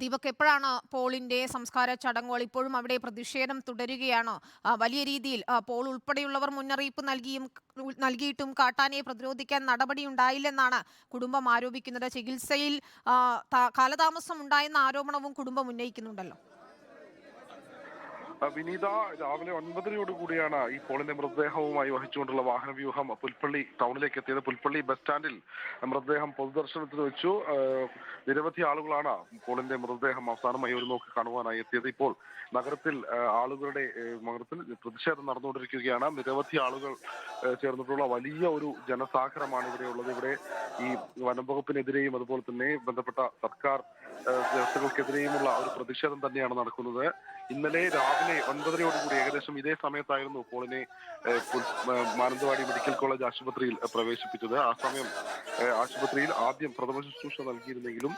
ദീപക് എപ്പോഴാണ് പോളിന്റെ സംസ്കാര ചടങ്ങുകൾ ഇപ്പോഴും അവിടെ പ്രതിഷേധം തുടരുകയാണ്? വലിയ രീതിയിൽ പോൾ ഉൾപ്പെടെയുള്ളവർ മുന്നറിയിപ്പ് നൽകിയും നൽകിയിട്ടും കാട്ടാനയെ പ്രതിരോധിക്കാൻ നടപടി ഉണ്ടായില്ലെന്നാണ് കുടുംബം ആരോപിക്കുന്നത്. ചികിത്സയിൽ കാലതാമസം ഉണ്ടായെന്ന ആരോപണവും കുടുംബം ഉന്നയിക്കുന്നുണ്ടല്ലോ. വിനീത രാവിലെ ഒൻപതരയോട് കൂടിയാണ് ഈ പോളിന്റെ മൃതദേഹവുമായി വഹിച്ചുകൊണ്ടുള്ള വാഹന വ്യൂഹം പുൽപ്പള്ളി ടൗണിലേക്ക് എത്തിയത്. പുൽപ്പള്ളി ബസ് സ്റ്റാൻഡിൽ മൃതദേഹം പൊതുദർശനത്തിന് വെച്ചു. നിരവധി ആളുകളാണ് പോളിന്റെ മൃതദേഹം അവസാനമായി ഒരു നോക്കി കാണുവാനായി എത്തിയത്. ഇപ്പോൾ നഗരത്തിൽ ആളുകളുടെ നഗരത്തിൽ പ്രതിഷേധം നടന്നുകൊണ്ടിരിക്കുകയാണ്. നിരവധി ആളുകൾ ചേർന്നിട്ടുള്ള വലിയ ഒരു ജനസാഗരമാണ് ഇവിടെയുള്ളത് ഇവിടെ ഈ വനം വകുപ്പിനെതിരെയും അതുപോലെ തന്നെ ബന്ധപ്പെട്ട സർക്കാർ വ്യവസ്ഥകൾക്കെതിരെയുമുള്ള ഒരു പ്രതിഷേധം തന്നെയാണ് നടക്കുന്നത്. ഇന്നലെ രാവിലെ ഒൻപതരയോടുകൂടി ഏകദേശം ഇതേ സമയത്തായിരുന്നു പോളിനെ മാനന്തവാടി മെഡിക്കൽ കോളേജ് ആശുപത്രിയിൽ പ്രവേശിപ്പിച്ചത്. ആ സമയം ആശുപത്രിയിൽ ആദ്യം പ്രഥമ ശുശ്രൂഷ നൽകിയിരുന്നെങ്കിലും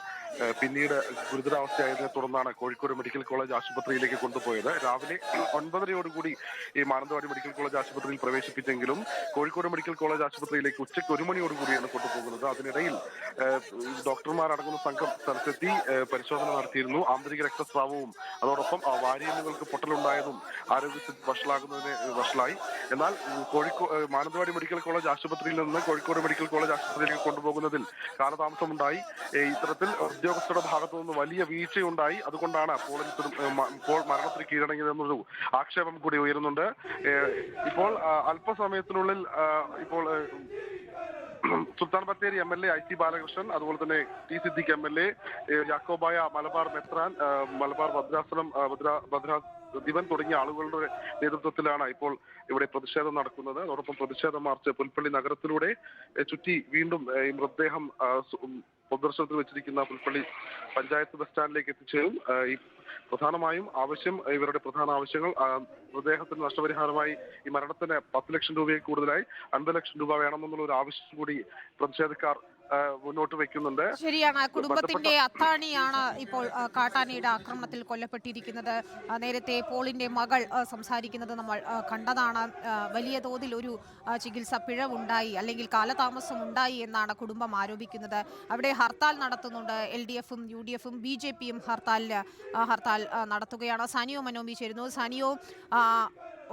പിന്നീട് ഗുരുതരാവസ്ഥയായതിനെ തുടർന്നാണ് കോഴിക്കോട് മെഡിക്കൽ കോളേജ് ആശുപത്രിയിലേക്ക് കൊണ്ടുപോയത്. രാവിലെ ഒൻപതരയോടുകൂടി ഈ മാനന്തവാടി മെഡിക്കൽ കോളേജ് ആശുപത്രിയിൽ പ്രവേശിപ്പിച്ചെങ്കിലും കോഴിക്കോട് മെഡിക്കൽ കോളേജ് ആശുപത്രിയിലേക്ക് ഉച്ചയ്ക്ക് ഒരു മണിയോടുകൂടിയാണ് കൊണ്ടുപോകുന്നത്. അതിനിടയിൽ ഡോക്ടർമാരടങ്ങുന്ന സംഘം സ്ഥലത്തെത്തി പരിശോധന നടത്തിയിരുന്നു. ആന്തരിക രക്തസ്രാവവും അതോടൊപ്പം ആ വാരിയലുകൾക്ക് പൊട്ടലുണ്ടായതും ആരോഗ്യത്തിൽ വഷളാകുന്നതിന് വഷളായി. എന്നാൽ കോഴിക്കോട് മാനന്തവാടി മെഡിക്കൽ കോളേജ് ആശുപത്രിയിൽ നിന്ന് കോഴിക്കോട് മെഡിക്കൽ കോളേജ് ആശുപത്രിയിലേക്ക് കൊണ്ടുപോകുന്നതിൽ കാലതാമസമുണ്ടായി. ഇത്തരത്തിൽ ഉദ്യോഗസ്ഥരുടെ ഭാഗത്തു നിന്ന് വലിയ വീഴ്ചയുണ്ടായി. അതുകൊണ്ടാണ് മ- പോൾ മരണത്തിന് കീഴടങ്ങിയതെന്നൊരു ആക്ഷേപം കൂടി ഉയരുന്നുണ്ട്. ഇപ്പോൾ അല്പസമയത്തിനുള്ളിൽ ഇപ്പോൾ Sultan Bathery M L A I T Balakrishnan അതുപോലെ തന്നെ T Siddique M L A Yakobaya Malabar മെത്രാൻ മലബാർ ഭദ്രാസനം ഭദ്ര ദിവൻ തുടങ്ങിയ ആളുകളുടെ നേതൃത്വത്തിലാണ് ഇപ്പോൾ ഇവിടെ പ്രതിഷേധം നടക്കുന്നത്. അതോടൊപ്പം പ്രതിഷേധ മാർച്ച് പുൽപ്പള്ളി നഗരത്തിലൂടെ ചുറ്റി വീണ്ടും മൃതദേഹം പൊതുദർശനത്തിൽ വെച്ചിരിക്കുന്ന പുൽപ്പള്ളി പഞ്ചായത്ത് ബസ് സ്റ്റാൻഡിലേക്ക് എത്തിച്ചേരും. ഈ പ്രധാനമായും ആവശ്യം ഇവരുടെ പ്രധാന ആവശ്യങ്ങൾ മൃതദേഹത്തിന് നഷ്ടപരിഹാരമായി ഈ മരണത്തിന് പത്ത് ലക്ഷം രൂപയിൽ കൂടുതലായി അൻപത് ലക്ഷം രൂപ വേണമെന്നുള്ള ഒരു ആവശ്യം കൂടി പ്രതിഷേധക്കാർ മുന്നോട്ട് വെക്കുന്നുണ്ട് ശരിയാണ്. കുടുംബത്തിന്റെ അത്താണിയാണ് ഇപ്പോൾ കാട്ടാനയുടെ ആക്രമണത്തിൽ കൊല്ലപ്പെട്ടിരിക്കുന്നത്. നേരത്തെ പോളിന്റെ മകൾ സംസാരിക്കുന്നത് നമ്മൾ കണ്ടതാണ്. വലിയ തോതിൽ ഒരു ചികിത്സ പിഴവുണ്ടായി അല്ലെങ്കിൽ കാലതാമസം ഉണ്ടായി എന്നാണ് കുടുംബം ആരോപിക്കുന്നത്. അവിടെ ഹർത്താൽ നടത്തുന്നുണ്ട്. എൽ ഡി എഫും യു ഡി എഫും ബി ജെ പിയും ഹർത്താലിൽ ഹർത്താൽ നടത്തുകയാണ്. സാനിയോ മനോമി ചേരുന്നു. സാനിയോ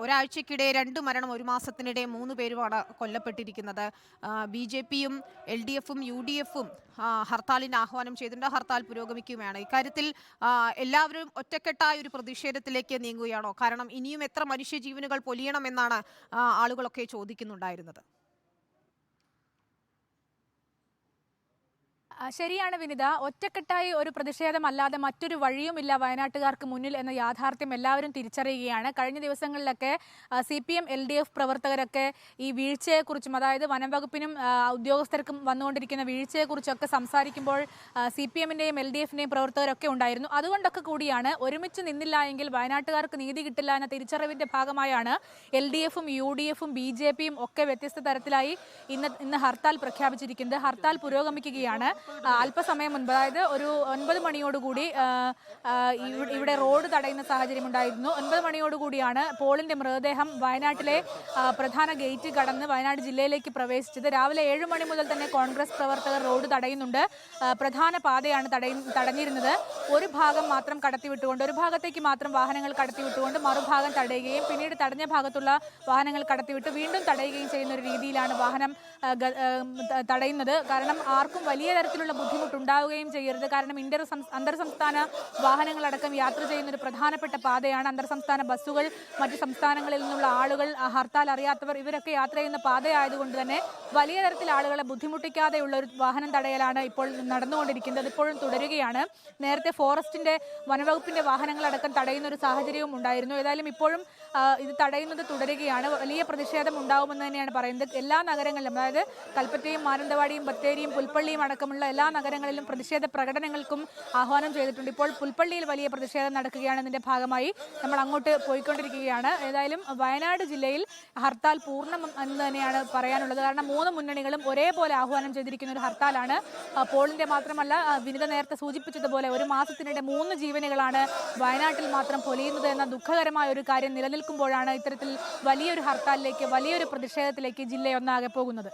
ഒരാഴ്ചക്കിടെ രണ്ട് മരണം ഒരു മാസത്തിനിടെ മൂന്ന് പേരുമാണ് കൊല്ലപ്പെട്ടിരിക്കുന്നത്. ബി ജെ പിയും എൽ ഡി എഫും യു ഡി എഫും ഹർത്താലിന് ആഹ്വാനം ചെയ്തിട്ടുണ്ട്. ഹർത്താൽ പുരോഗമിക്കുകയാണ്. ഇക്കാര്യത്തിൽ എല്ലാവരും ഒറ്റക്കെട്ടായ ഒരു പ്രതിഷേധത്തിലേക്ക് നീങ്ങുകയാണോ? കാരണം ഇനിയും എത്ര മനുഷ്യജീവനുകൾ പൊലിയണമെന്നാണ് ആളുകളൊക്കെ ചോദിക്കുന്നുണ്ടായിരുന്നത്. ശരിയാണ് വിനിത. ഒറ്റക്കെട്ടായി ഒരു പ്രതിഷേധമല്ലാതെ മറ്റൊരു വഴിയുമില്ല വയനാട്ടുകാർക്ക് മുന്നിൽ എന്ന യാഥാർത്ഥ്യം എല്ലാവരും തിരിച്ചറിയുകയാണ്. കഴിഞ്ഞ ദിവസങ്ങളിലൊക്കെ C P M L D F പ്രവർത്തകരൊക്കെ ഈ വീഴ്ചയെക്കുറിച്ചും അതായത് വനംവകുപ്പിനും ഉദ്യോഗസ്ഥർക്കും വന്നുകൊണ്ടിരിക്കുന്ന വീഴ്ചയെക്കുറിച്ചൊക്കെ സംസാരിക്കുമ്പോൾ സി പി എമ്മിന്റെയും എൽ ഡി എഫിന്റെയും പ്രവർത്തകരൊക്കെ ഉണ്ടായിരുന്നു. അതുകൊണ്ടൊക്കെ കൂടിയാണ് ഒരുമിച്ച് നിന്നില്ല എങ്കിൽ വയനാട്ടുകാർക്ക് നീതി കിട്ടില്ല എന്ന തിരിച്ചറിവിന്റെ ഭാഗമായാണ് എൽ ഡി എഫും യു ഡി എഫും ബി ജെ പിയും ഒക്കെ വ്യത്യസ്ത തരത്തിലായി ഇന്ന് ഇന്ന് ഹർത്താൽ പ്രഖ്യാപിച്ചിരിക്കുന്നത്. ഹർത്താൽ പുരോഗമിക്കുകയാണ്. അല്പസമയം മുൻപ് അതായത് ഒരു ഒൻപത് മണിയോടുകൂടി ഇവിടെ റോഡ് തടയുന്ന സാഹചര്യം ഉണ്ടായിരുന്നു. ഒൻപത് മണിയോടുകൂടിയാണ് പോളിന്റെ മൃതദേഹം വയനാട്ടിലെ പ്രധാന ഗേറ്റ് കടന്ന് വയനാട് ജില്ലയിലേക്ക് പ്രവേശിച്ചത്. രാവിലെ ഏഴ് മണി മുതൽ തന്നെ കോൺഗ്രസ് പ്രവർത്തകർ റോഡ് തടയുന്നുണ്ട്. പ്രധാന പാതയാണ് തടഞ്ഞിരുന്നത്. ഒരു ഭാഗം മാത്രം കടത്തിവിട്ടുകൊണ്ട് ഒരു ഭാഗത്തേക്ക് മാത്രം വാഹനങ്ങൾ കടത്തിവിട്ടുകൊണ്ട് മറുഭാഗം തടയുകയും പിന്നീട് തടഞ്ഞ ഭാഗത്തുള്ള വാഹനങ്ങൾ കടത്തിവിട്ട് വീണ്ടും തടയുകയും ചെയ്യുന്ന ഒരു രീതിയിലാണ് വാഹനം തടയുന്നത്. കാരണം ആർക്കും വലിയ തരത്തിലുള്ള ബുദ്ധിമുട്ടുണ്ടാവുകയും ചെയ്യരുത്. കാരണം ഇന്റർ അന്തർ സംസ്ഥാന വാഹനങ്ങളടക്കം യാത്ര ചെയ്യുന്ന ഒരു പ്രധാനപ്പെട്ട പാതയാണ് അന്തർ സംസ്ഥാന ബസ്സുകൾ. മറ്റ് സംസ്ഥാനങ്ങളിൽ നിന്നുള്ള ആളുകൾ ഹർത്താൽ അറിയാത്തവർ ഇവരൊക്കെ യാത്ര ചെയ്യുന്ന പാതയായതുകൊണ്ട് തന്നെ വലിയ തരത്തിൽ ആളുകളെ ബുദ്ധിമുട്ടിക്കാതെയുള്ള ഒരു വാഹനം തടയലാണ് ഇപ്പോൾ നടന്നുകൊണ്ടിരിക്കുന്നത്. ഇപ്പോഴും തുടരുകയാണ്. നേരത്തെ ഫോറസ്റ്റിന്റെ വനവകുപ്പിന്റെ വാഹനങ്ങളടക്കം തടയുന്ന ഒരു സാഹചര്യവും ഉണ്ടായിരുന്നു. ഏതായാലും ഇപ്പോഴും ഇത് തടയുന്നത് തുടരുകയാണ്. വലിയ പ്രതിഷേധം ഉണ്ടാവുമെന്ന് തന്നെയാണ് പറയുന്നത്. എല്ലാ നഗരങ്ങളിലും അതായത് കൽപ്പറ്റയും മാനന്തവാടിയും ബത്തേരിയും പുൽപ്പള്ളിയും അടക്കമുള്ള എല്ലാ നഗരങ്ങളിലും പ്രതിഷേധ പ്രകടനങ്ങൾക്കും ആഹ്വാനം ചെയ്തിട്ടുണ്ട്. ഇപ്പോൾ പുൽപ്പള്ളിയിൽ വലിയ പ്രതിഷേധം നടക്കുകയാണ്. ഇതിന്റെ ഭാഗമായി നമ്മൾ അങ്ങോട്ട് പോയിക്കൊണ്ടിരിക്കുകയാണ്. ഏതായാലും വയനാട് ജില്ലയിൽ ഹർത്താൽ പൂർണം എന്ന് തന്നെയാണ് പറയാനുള്ളത്. കാരണം മൂന്ന് മുന്നണികളും ഒരേപോലെ ആഹ്വാനം ചെയ്തിരിക്കുന്ന ഒരു ഹർത്താലാണ്. പോളിന്റെ മാത്രമല്ല വിനിത നേരത്തെ സൂചിപ്പിച്ചതുപോലെ ഒരു മാസത്തിനിടെ മൂന്ന് ജീവനുകളാണ് വയനാട്ടിൽ മാത്രം പൊലിയുന്നത് എന്ന ദുഃഖകരമായ ഒരു കാര്യം നിലനിൽക്കുമ്പോഴാണ് ഇത്തരത്തിൽ വലിയൊരു ഹർത്താലിലേക്ക് വലിയൊരു പ്രതിഷേധത്തിലേക്ക് ജില്ലയൊന്നാകെ പോകുന്നത്.